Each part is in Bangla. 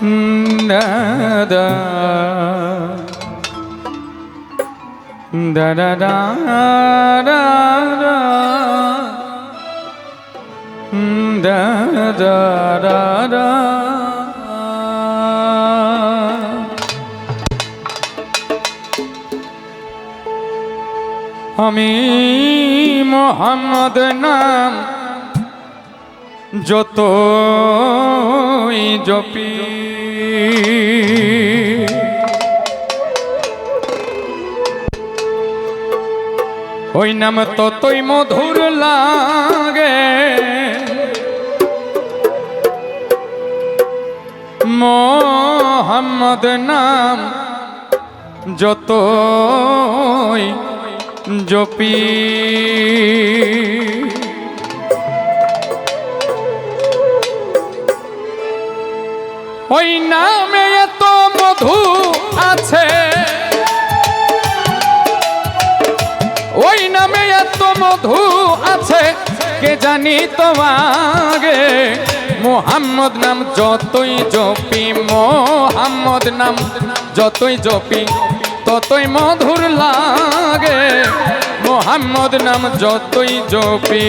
da da da da da da da da da আমি মোহাম্মদ নাম যতই জপি ওই নাম ততই মধুর লাগে। মোহাম্মদ নাম যতই জপি এত মধু আছে, কে জানি তো আগে মোহাম্মদ নাম যতই জপি, মোহাম্মদ নাম যতই জপি, ততই মধুর লাগে। মোহাম্মদ নাম যতই জপি।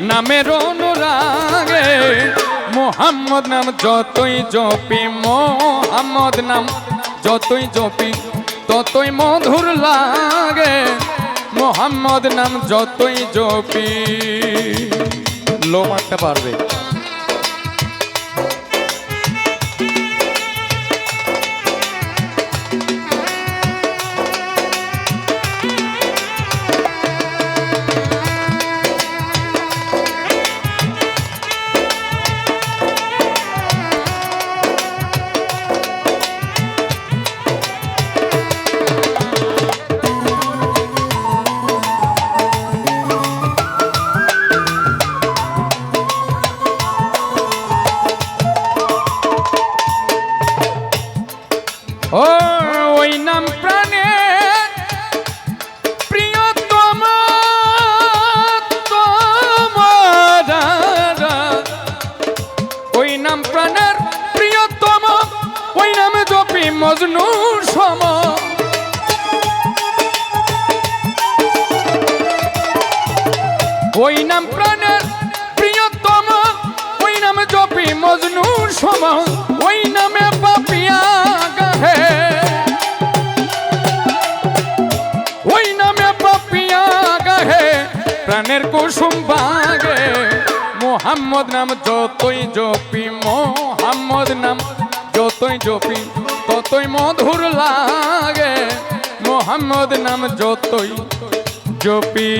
নামের অনুরাগে, মোহাম্মদ নাম যতই জপি, মোহাম্মদ নাম যতই জপি, ততই মধুর লাগে, মোহাম্মদ নাম যতই জপি। লোমারটা পারবে ওই নাম প্রাণের প্রিয়তম ওই নামে জপি মজনুর সম ওই নামে পাপিয়া গাহে ওই নামে পাপিয়া গাহে প্রাণের কুসুম বাগে। মোহাম্মদ নাম যতই জপি, মোহাম্মদ নাম যতই জপি, ততই মধুর লাগে। মোহাম্মদ নাম যতই জপি।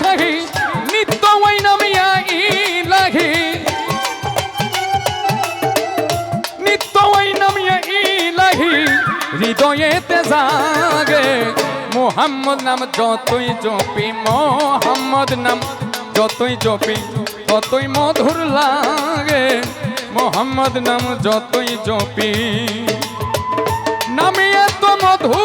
শাহী নিত্য ওই নামিয়া ইলাহি নিত্য ওই নামিয়া ইলাহি হৃদয়েতে জাগে। মোহাম্মদ নাম যতই জপি, মোহাম্মদ নাম যতই জপি, ততই মধুর লাগে। মোহাম্মদ নাম যতই জপি, নামে এত মধু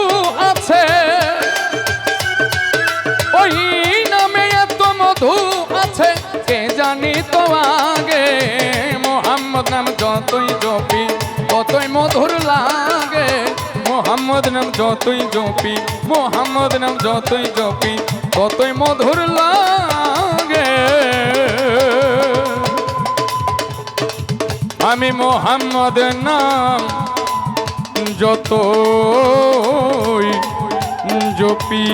নাম যতই জপি, ততই মধুর লাগে। মোহাম্মদ নাম যতই জপি, মোহাম্মদ নাম যতই জপি, ততই মধুর লাগে। আমি মোহাম্মদ নাম যতই জপি।